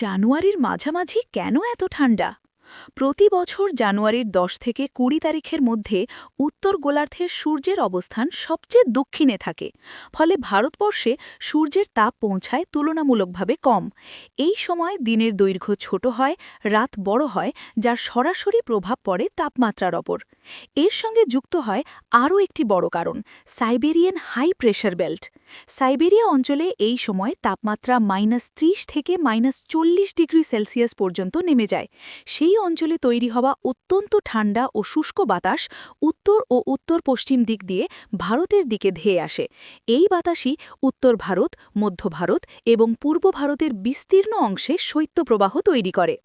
জানুয়ারির মাঝামাঝি কেন এত ঠান্ডা? প্রতি বছর জানুয়ারির ১০ থেকে কুড়ি তারিখের মধ্যে উত্তর গোলার্ধের সূর্যের অবস্থান সবচেয়ে দক্ষিণে থাকে, ফলে ভারতবর্ষে সূর্যের তাপ পৌঁছায় তুলনামূলকভাবে কম। এই সময় দিনের দৈর্ঘ্য ছোট হয়, রাত বড় হয়, যার সরাসরি প্রভাব পড়ে তাপমাত্রার ওপর। এর সঙ্গে যুক্ত হয় আরও একটি বড় কারণ, Siberian high pressure belt. Siberia অঞ্চলে এই সময় তাপমাত্রা মাইনাস ত্রিশ থেকে মাইনাস চল্লিশ ডিগ্রি সেলসিয়াস পর্যন্ত নেমে যায়। সেই অঞ্চলে তৈরি হওয়া অত্যন্ত ঠান্ডা ও শুষ্ক বাতাস উত্তর ও উত্তর পশ্চিম দিক দিয়ে ভারতের দিকে ধেয়ে আসে। এই বাতাসই উত্তর ভারত, মধ্য ভারত এবং পূর্ব ভারতের বিস্তীর্ণ অংশে শৈত্যপ্রবাহ তৈরি করে।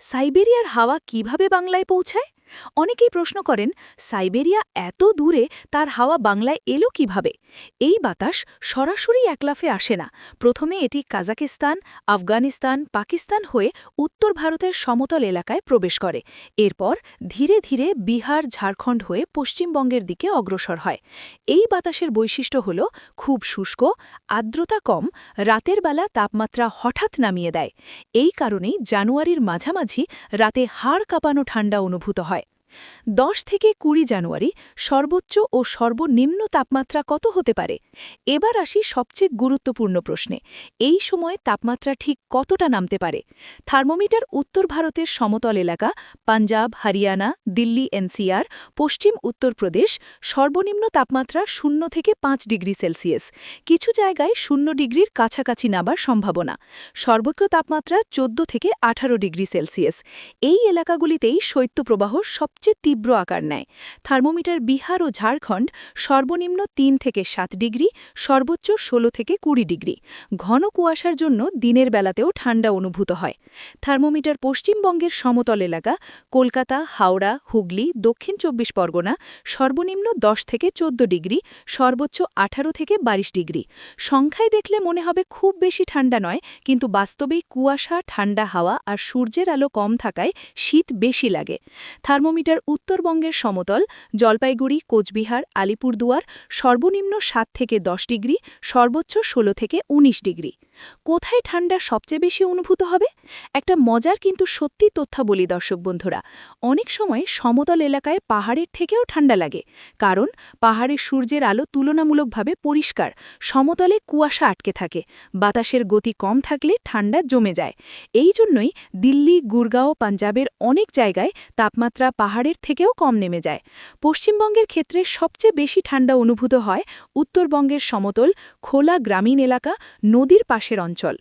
সাইবেরিয়ার হাওয়া কীভাবে বাংলায় পৌঁছায়? অনেকেই প্রশ্ন করেন, সাইবেরিয়া এত দূরে তার হাওয়া বাংলায় এলো কীভাবে? এই বাতাস সরাসরি একলাফে আসে না। প্রথমে এটি কাজাকিস্তান, আফগানিস্তান, পাকিস্তান হয়ে উত্তর ভারতের সমতল এলাকায় প্রবেশ করে। এরপর ধীরে ধীরে বিহার, ঝাড়খণ্ড হয়ে পশ্চিমবঙ্গের দিকে অগ্রসর হয়। এই বাতাসের বৈশিষ্ট্য হল খুব শুষ্ক, আর্দ্রতা কম, রাতের বেলা তাপমাত্রা হঠাৎ নামিয়ে দেয়। এই কারণেই জানুয়ারির মাঝামাঝি রাতে হাড় কাঁপানো ঠান্ডা অনুভূত হয়। দশ থেকে কুড়ি জানুয়ারি সর্বোচ্চ ও সর্বনিম্ন তাপমাত্রা কত হতে পারে? এবার আসি সবচেয়ে গুরুত্বপূর্ণ প্রশ্নে। এই সময় তাপমাত্রা ঠিক কতটা নামতে পারে? থার্মোমিটার উত্তর ভারতের সমতল এলাকা, পাঞ্জাব, হরিয়ানা, দিল্লি, এনসিআর, পশ্চিম উত্তরপ্রদেশ সর্বনিম্ন তাপমাত্রা শূন্য থেকে পাঁচ ডিগ্রি সেলসিয়াস। কিছু জায়গায় শূন্য ডিগ্রির কাছাকাছি নাবার সম্ভাবনা। সর্বোচ্চ তাপমাত্রা চোদ্দ থেকে আঠারো ডিগ্রি সেলসিয়াস। এই এলাকাগুলিতেই শৈত্যপ্রবাহ সবচেয়ে সবচেয়ে তীব্র আকার নেয়। থার্মোমিটার বিহার ও ঝাড়খণ্ড সর্বনিম্ন তিন থেকে সাত ডিগ্রি, সর্বোচ্চ ১৬ থেকে কুড়ি ডিগ্রি। ঘন কুয়াশার জন্য দিনের বেলাতেও ঠান্ডা অনুভূত হয়। থার্মোমিটার পশ্চিমবঙ্গের সমতল এলাকা কলকাতা, হাওড়া, হুগলি, দক্ষিণ চব্বিশ পরগনা সর্বনিম্ন ১০ থেকে ১৪ ডিগ্রি, সর্বোচ্চ ১৮ থেকে ২২ ডিগ্রি। সংখ্যায় দেখলে মনে হবে খুব বেশি ঠান্ডা নয়, কিন্তু বাস্তবেই কুয়াশা, ঠান্ডা হাওয়া আর সূর্যের আলো কম থাকায় শীত বেশি লাগে। থার্মোমিটার উত্তরবঙ্গের সমতল, জলপাইগুড়ি, কোচবিহার, আলিপুরদুয়ার সর্বনিম্ন সাত থেকে দশ ডিগ্রি, সর্বোচ্চ ১৬ থেকে ১৯ ডিগ্রি। কোথায় ঠান্ডা সবচেয়ে বেশি অনুভূত হবে? একটা মজার কিন্তু সত্যি তথ্যাবলী, দর্শক বন্ধুরা। অনেক সময় সমতল এলাকায় পাহাড়ের থেকেও ঠান্ডা লাগে। কারণ, পাহাড়ের সূর্যের আলো তুলনামূলকভাবে পরিষ্কার। সমতলে কুয়াশা আটকে থাকে। বাতাসের গতি কম থাকলে ঠান্ডা জমে যায়। এই জন্যই দিল্লি, গুরগাঁও, পাঞ্জাবের অনেক জায়গায় তাপমাত্রা পাহাড়ের থেকেও কম নেমে যায়। পশ্চিমবঙ্গের ক্ষেত্রে সবচেয়ে বেশি ঠান্ডা অনুভূত হয় উত্তরবঙ্গের সমতল, খোলা গ্রামীণ এলাকা, নদীর পাশের অঞ্চল।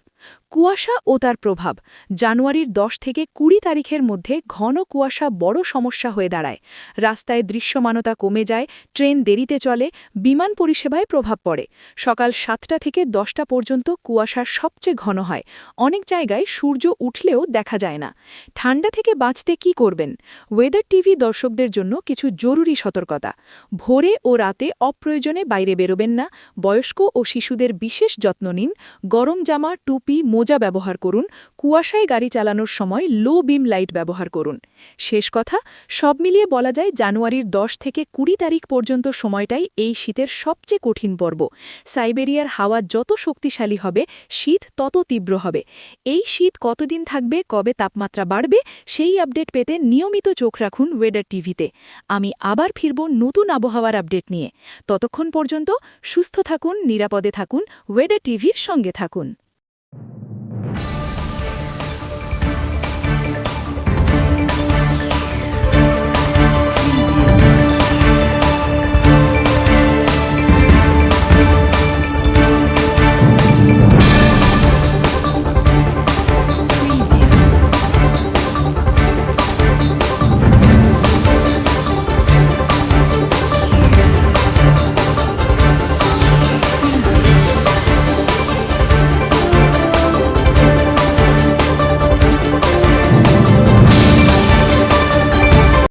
কুয়াশা ও তার প্রভাব। জানুয়ারির ১০ থেকে কুড়ি তারিখের মধ্যে ঘন কুয়াশা বড় সমস্যা হয়ে দাঁড়ায়। রাস্তায় দৃশ্যমানতা কমে যায়, ট্রেন দেরিতে চলে, বিমান পরিষেবায় প্রভাব পড়ে। সকাল সাতটা থেকে দশটা পর্যন্ত কুয়াশার সবচেয়ে ঘন হয়। অনেক জায়গায় সূর্য উঠলেও দেখা যায় না। ঠান্ডা থেকে বাঁচতে কি করবেন? ওয়েদার টিভি দর্শকদের জন্য কিছু জরুরি সতর্কতা। ভোরে ও রাতে অপ্রয়োজনে বাইরে বেরোবেন না। বয়স্ক ও শিশুদের বিশেষ যত্ন নিন। গরম জামা, টুপি মোজা ব্যবহার করুন, কুয়াশায় গাড়ি চালানোর সময় লো বিম লাইট ব্যবহার করুন। শেষ কথা, সব মিলিয়ে বলা যায় জানুয়ারির ১০ থেকে কুড়ি তারিখ পর্যন্ত সময়টাই এই শীতের সবচেয়ে কঠিন পর্ব। সাইবেরিয়ার হাওয়া যত শক্তিশালী হবে, শীত তত তীব্র হবে। এই শীত কতদিন থাকবে, কবে তাপমাত্রা বাড়বে, সেই আপডেট পেতে নিয়মিত চোখ রাখুন ওয়েদার টিভিতে আমি আবার ফিরব নতুন আবহাওয়ার আপডেট নিয়ে। ততক্ষণ পর্যন্ত সুস্থ থাকুন, নিরাপদে থাকুন ওয়েদার টিভির সঙ্গে থাকুন।